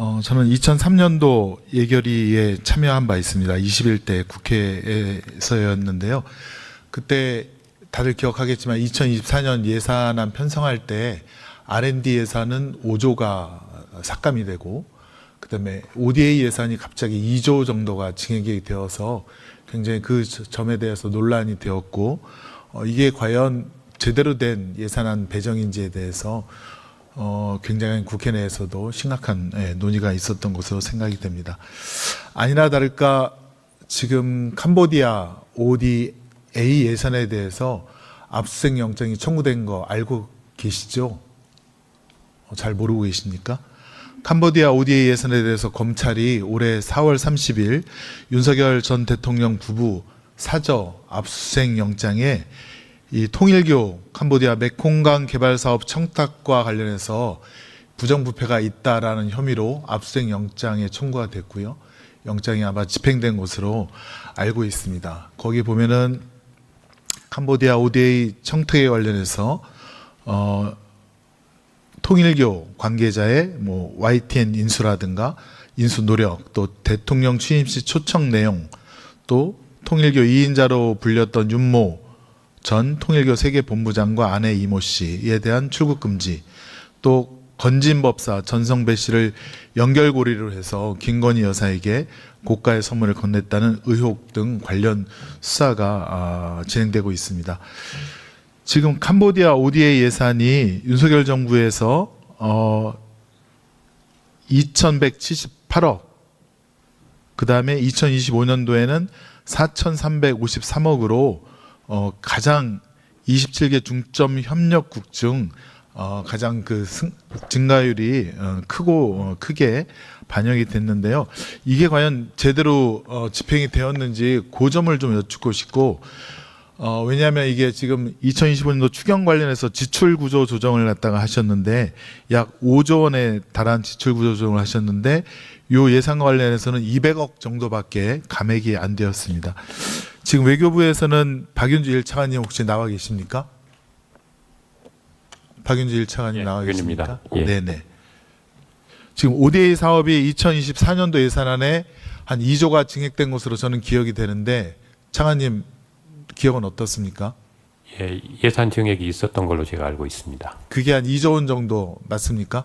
어, 저는 2003년도 예결위에 참여한 바 있습니다. 21대 국회에서였는데요. 그때 다들 기억하겠지만 2024년 예산안 편성할 때 R&D 예산은 5조가 삭감이 되고 그다음에 ODA 예산이 갑자기 2조 정도가 증액이 되어서 굉장히 그 점에 대해서 논란이 되었고 어, 이게 과연 제대로 된 예산안 배정인지에 대해서 어, 굉장히 국회 내에서도 심각한 예, 논의가 있었던 것으로 생각이 됩니다. 아니나 다를까 지금 캄보디아 ODA 예산에 대해서 압수수색 영장이 청구된 거 알고 계시죠? 어, 잘 모르고 계십니까? 캄보디아 ODA 예산에 대해서 검찰이 올해 4월 30일 윤석열 전 대통령 부부 사저 압수수색 영장에 이 통일교 캄보디아 메콩강 개발 사업 청탁과 관련해서 부정부패가 있다라는 혐의로 압수수색 영장에 청구가 됐고요. 영장이 아마 집행된 것으로 알고 있습니다. 거기 보면은 캄보디아 ODA 청탁에 관련해서 어 통일교 관계자의 뭐 YTN 인수라든가 인수 노력 또 대통령 취임 시 초청 내용 또 통일교 2인자로 불렸던 윤모 전 통일교 세계본부장과 아내 이모 씨에 대한 출국 금지 또 건진법사 전성배 씨를 연결고리로 해서 김건희 여사에게 고가의 선물을 건넸다는 의혹 등 관련 수사가 아, 진행되고 있습니다. 지금 캄보디아 ODA 예산이 윤석열 정부에서 어 2,178억 그 다음에 2025년도에는 4,353억으로 어 가장 27개 중점 협력국 중 어, 가장 그 승, 증가율이 어, 크고 어, 크게 반영이 됐는데요. 이게 과연 제대로 어, 집행이 되었는지 그 점을 좀 여쭙고 싶고 어, 왜냐하면 이게 지금 2025년도 추경 관련해서 지출 구조 조정을 갖다가 하셨는데 약 5조 원에 달한 지출 구조 조정을 하셨는데 요 예산 관련해서는 200억 정도밖에 감액이 안 되었습니다. 지금 외교부에서는 박윤주 1차관님 혹시 나와 계십니까? 박윤주 1차관님 예, 나와 계십니까? 예. 네네. 지금 ODA 사업이 2024년도 예산안에 한 2조가 증액된 것으로 저는 기억이 되는데 차관님 기억은 어떻습니까? 예, 예산 증액이 있었던 걸로 제가 알고 있습니다. 그게 한 2조 원 정도 맞습니까?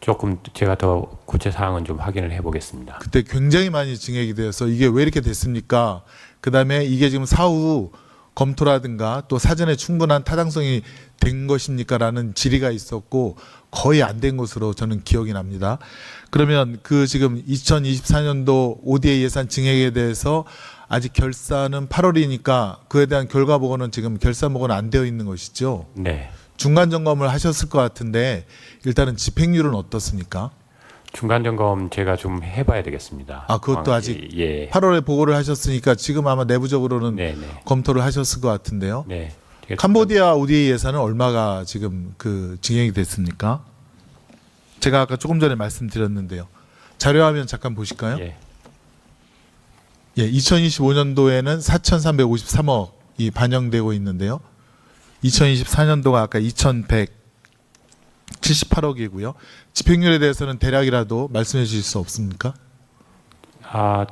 조금 제가 더 구체 사항은 좀 확인을 해보겠습니다. 그때 굉장히 많이 증액이 되어서 이게 왜 이렇게 됐습니까? 그 다음에 이게 지금 사후 검토라든가 또 사전에 충분한 타당성이 된 것입니까? 라는 질의가 있었고 거의 안 된 것으로 저는 기억이 납니다. 그러면 그 지금 2024년도 ODA 예산 증액에 대해서 아직 결산은 8월이니까 그에 대한 결과 보고는 지금 결산 보고는 안 되어 있는 것이죠. 네. 중간 점검을 하셨을 것 같은데 일단은 집행률은 어떻습니까? 중간 점검 제가 좀 해봐야 되겠습니다. 아, 그것도 어, 아직 예. 8월에 보고를 하셨으니까 지금 아마 내부적으로는 네, 네, 검토를 하셨을 것 같은데요. 네. 캄보디아 ODA 예산은 얼마가 지금 그 증액이 됐습니까? 제가 아까 조금 전에 말씀드렸는데요. 자료화면 잠깐 보실까요? 예, 예, 2025년도에는 4,353억이 반영되고 있는데요. 2024년도가 아까 2,178억이고요. 집행률에 대해서는 대략이라도 말씀해 주실 수 없습니까? 아,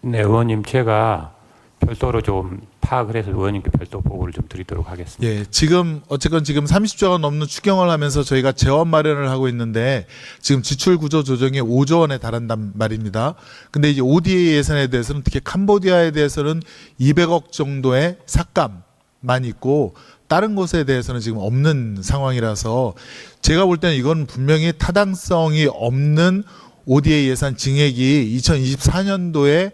네, 의원님 제가 별도로 좀 파악을 해서 의원님께 별도 보고를 좀 드리도록 하겠습니다. 예, 지금 어쨌건 지금 30조가 넘는 추경을 하면서 저희가 재원 마련을 하고 있는데 지금 지출 구조 조정이 5조 원에 달한단 말입니다. 근데 이제 ODA 예산에 대해서는 특히 캄보디아에 대해서는 200억 정도의 삭감만 있고 다른 곳에 대해서는 지금 없는 상황이라서 제가 볼 때는 이건 분명히 타당성이 없는 ODA 예산 증액이 2024년도에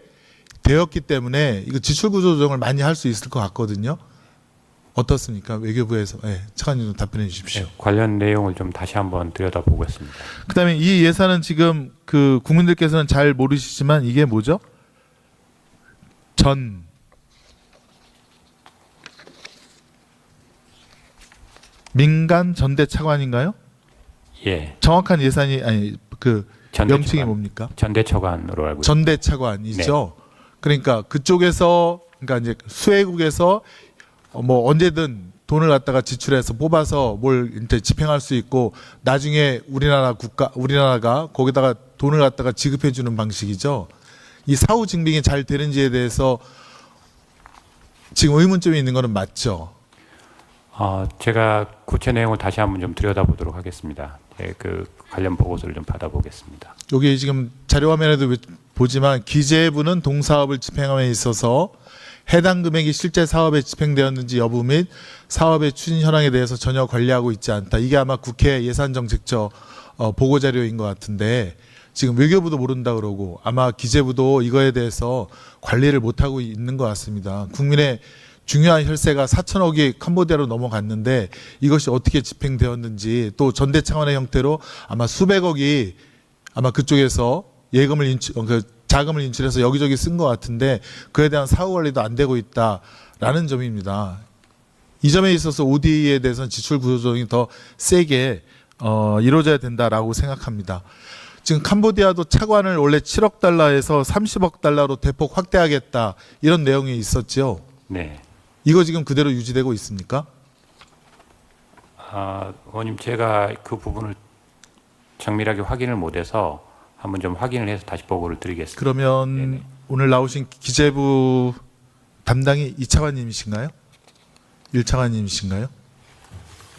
되었기 때문에 이거 지출 구조 조정을 많이 할 수 있을 것 같거든요. 어떻습니까? 외교부에서 예, 차관님 좀 답변해 주십시오. 네, 관련 내용을 좀 다시 한번 들여다보겠습니다. 그다음에 이 예산은 지금 그 국민들께서는 잘 모르시지만 이게 뭐죠? 전 민간 전대 차관인가요? 예, 정확한 예산이 아니 그 전대 명칭이. 뭡니까? 전대처관으로 알고 있습니다. 전대 차관이죠. 그러니까 그쪽에서 그러니까 이제 수혜국에서 어, 뭐 언제든 돈을 갖다가 지출해서 뽑아서 뭘 이제 집행할 수 있고 나중에 우리나라 국가 우리나라가 거기다가 돈을 갖다가 지급해 주는 방식이죠. 이 사후 증빙이 잘 되는지에 대해서 지금 의문점이 있는 거는 맞죠. 어, 제가 구체 내용을 다시 한번 좀 들여다보도록 하겠습니다. 예, 그 관련 보고서를 좀 받아보겠습니다. 여기 지금 자료 화면에도 보지만 기재부는 동사업을 집행함에 있어서 해당 금액이 실제 사업에 집행되었는지 여부 및 사업의 추진 현황에 대해서 전혀 관리하고 있지 않다. 이게 아마 국회 예산정책처 어, 보고 자료인 것 같은데 지금 외교부도 모른다 그러고 아마 기재부도 이거에 대해서 관리를 못 하고 있는 것 같습니다. 국민의 중요한 혈세가 4천억이 캄보디아로 넘어갔는데 이것이 어떻게 집행되었는지 또 전대 차원의 형태로 아마 수백억이 아마 그쪽에서 예금을 인출, 어, 그 자금을 인출해서 여기저기 쓴 것 같은데 그에 대한 사후 관리도 안 되고 있다라는 점입니다. 이 점에 있어서 ODA에 대해서는 지출 구조 조정이 더 세게 어, 이루어져야 된다라고 생각합니다. 지금 캄보디아도 차관을 원래 7억 달러에서 30억 달러로 대폭 확대하겠다 이런 내용이 있었죠. 네. 이거 지금 그대로 유지되고 있습니까? 아, 의원님 제가 그 부분을 정밀하게 확인을 못해서 한번 좀 확인을 해서 다시 보고를 드리겠습니다. 그러면 네네. 오늘 나오신 기재부 담당이 이차관님이신가요? 일차관님이신가요?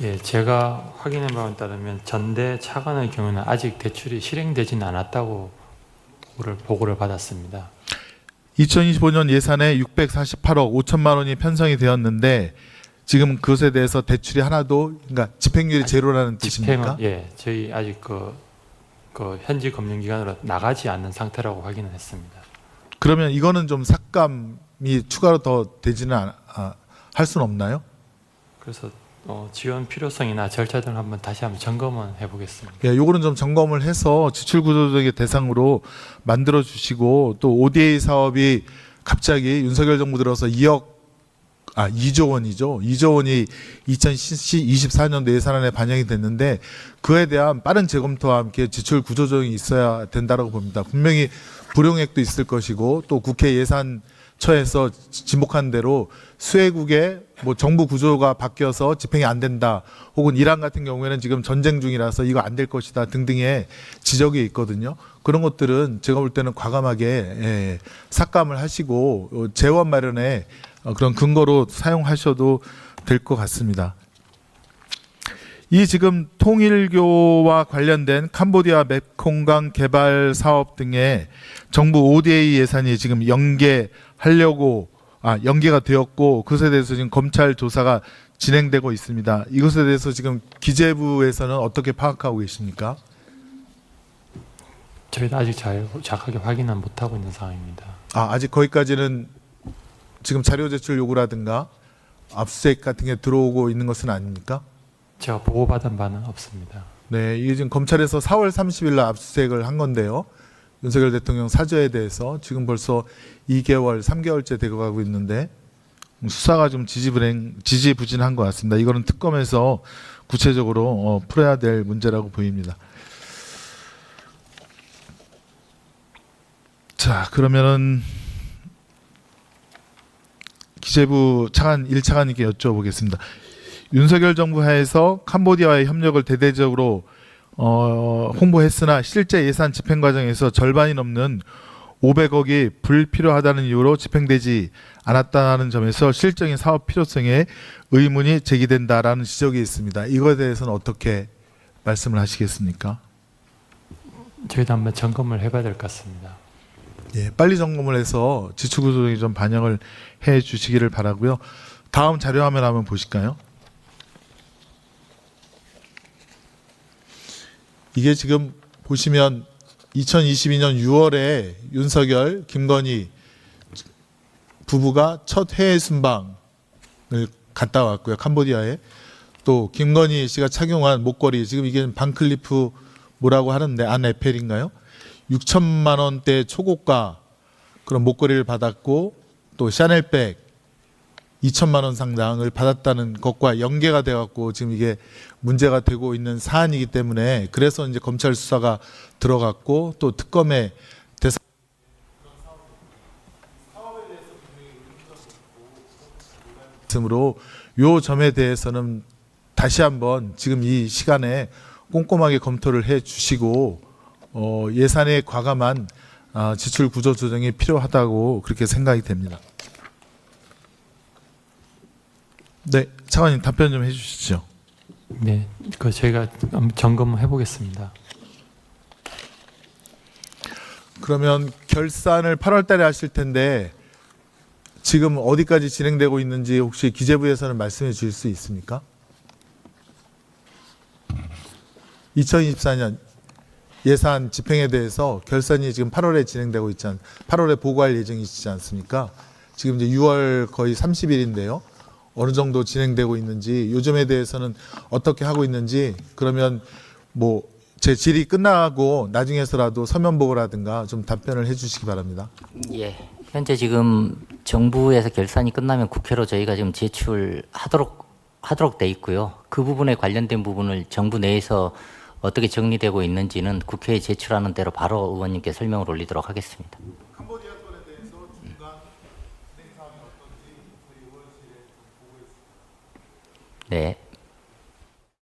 예, 제가 확인해 바에 따르면 전대 차관의 경우는 아직 대출이 실행되지는 않았다고 보고를 받았습니다. 2025년 예산에 648억 5천만 원이 편성이 되었는데 지금 그것에 대해서 대출이 하나도 그러니까 집행률이 제로라는 뜻입니까? 집행은 예, 저희 아직 그, 그 현지 금융기관으로 나가지 않는 상태라고 확인을 했습니다. 그러면 이거는 좀 삭감이 추가로 더 되지는 않, 아, 할 수는 없나요? 그래서 어, 지원 필요성이나 절차 등을 한번 다시 한번 점검은 해보겠습니다. 예, 요거는 좀 점검을 해서 지출 구조적인 대상으로 만들어 주시고 또 ODA 사업이 갑자기 윤석열 정부 들어서 2억 아 2조 원이죠. 2조 원이 2024년도 예산안에 반영이 됐는데 그에 대한 빠른 재검토와 함께 지출 구조조정이 있어야 된다라고 봅니다. 분명히 불용액도 있을 것이고 또 국회 예산 처에서 지목한 대로 수혜국의 뭐 정부 구조가 바뀌어서 집행이 안 된다. 혹은 이란 같은 경우에는 지금 전쟁 중이라서 이거 안 될 것이다 등등의 지적이 있거든요. 그런 것들은 제가 볼 때는 과감하게 예, 삭감을 하시고 어, 재원 마련에 어, 그런 근거로 사용하셔도 될 것 같습니다. 이 지금 통일교와 관련된 캄보디아 맵콩강 개발 사업 등의 정부 ODA 예산이 지금 연계하려고 아 연계가 되었고 그것에 대해서 지금 검찰 조사가 진행되고 있습니다. 이것에 대해서 지금 기재부에서는 어떻게 파악하고 계십니까? 저희도 아직 잘 정확하게 확인은 못하고 있는 상황입니다. 아 아직 거기까지는 지금 자료 제출 요구라든가 압수수색 같은 게 들어오고 있는 것은 아닙니까? 제가 보고받은 바는 없습니다. 네, 이게 지금 검찰에서 4월 30일 날 압수수색을 한 건데요. 윤석열 대통령 사저에 대해서 지금 벌써 2개월, 3개월째 되고 가고 있는데 수사가 좀 지지불행, 지지부진한 것 같습니다. 이거는 특검에서 구체적으로 어, 풀어야 될 문제라고 보입니다. 자, 그러면은 기재부 차관 1차관님께 여쭤보겠습니다. 윤석열 정부 하에서 캄보디아와의 협력을 대대적으로 어, 홍보했으나 실제 예산 집행 과정에서 절반이 넘는 500억이 불필요하다는 이유로 집행되지 않았다는 점에서 실적인 사업 필요성에 의문이 제기된다라는 지적이 있습니다. 이거에 대해서는 어떻게 말씀을 하시겠습니까? 저희도 한번 점검을 해봐야 될 것 같습니다. 예, 빨리 점검을 해서 지출 구조에 좀 반영을 해 주시기를 바라고요. 다음 자료 화면 한번 보실까요? 이게 지금 보시면 2022년 6월에 윤석열, 김건희 부부가 첫 해외 순방을 갔다 왔고요. 캄보디아에. 또 김건희 씨가 착용한 목걸이 지금 이게 반클리프 뭐라고 하는데 안 에펠인가요? 6천만 원대 초고가 그런 목걸이를 받았고 또 샤넬백 2천만 원 상당을 받았다는 것과 연계가 돼 갖고 지금 이게 문제가 되고 있는 사안이기 때문에 그래서 이제 검찰 수사가 들어갔고 또 특검의 대상 으로 요 점에 대해서는 다시 한번 지금 이 시간에 꼼꼼하게 검토를 해 주시고 어, 예산의 과감한 아, 지출 구조 조정이 필요하다고 그렇게 생각이 됩니다. 네, 차관님 답변 좀 해주시죠. 네, 그 제가 점검해 보겠습니다. 그러면 결산을 8월달에 하실 텐데 지금 어디까지 진행되고 있는지 혹시 기재부에서는 말씀해 주실 수 있습니까? 2024년 예산 집행에 대해서 결산이 지금 8월에 진행되고 있지 않, 8월에 보고할 예정이시지 않습니까? 지금 이제 6월 거의 30일인데요. 어느 정도 진행되고 있는지 요즘에 대해서는 어떻게 하고 있는지 그러면 뭐 제 질의 끝나고 나중에서라도 서면 보고라든가 좀 답변을 해주시기 바랍니다. 예. 현재 지금 정부에서 결산이 끝나면 국회로 저희가 지금 제출하도록 하도록 돼 있고요. 그 부분에 관련된 부분을 정부 내에서 어떻게 정리되고 있는지는 국회에 제출하는 대로 바로 의원님께 설명을 올리도록 하겠습니다. 네.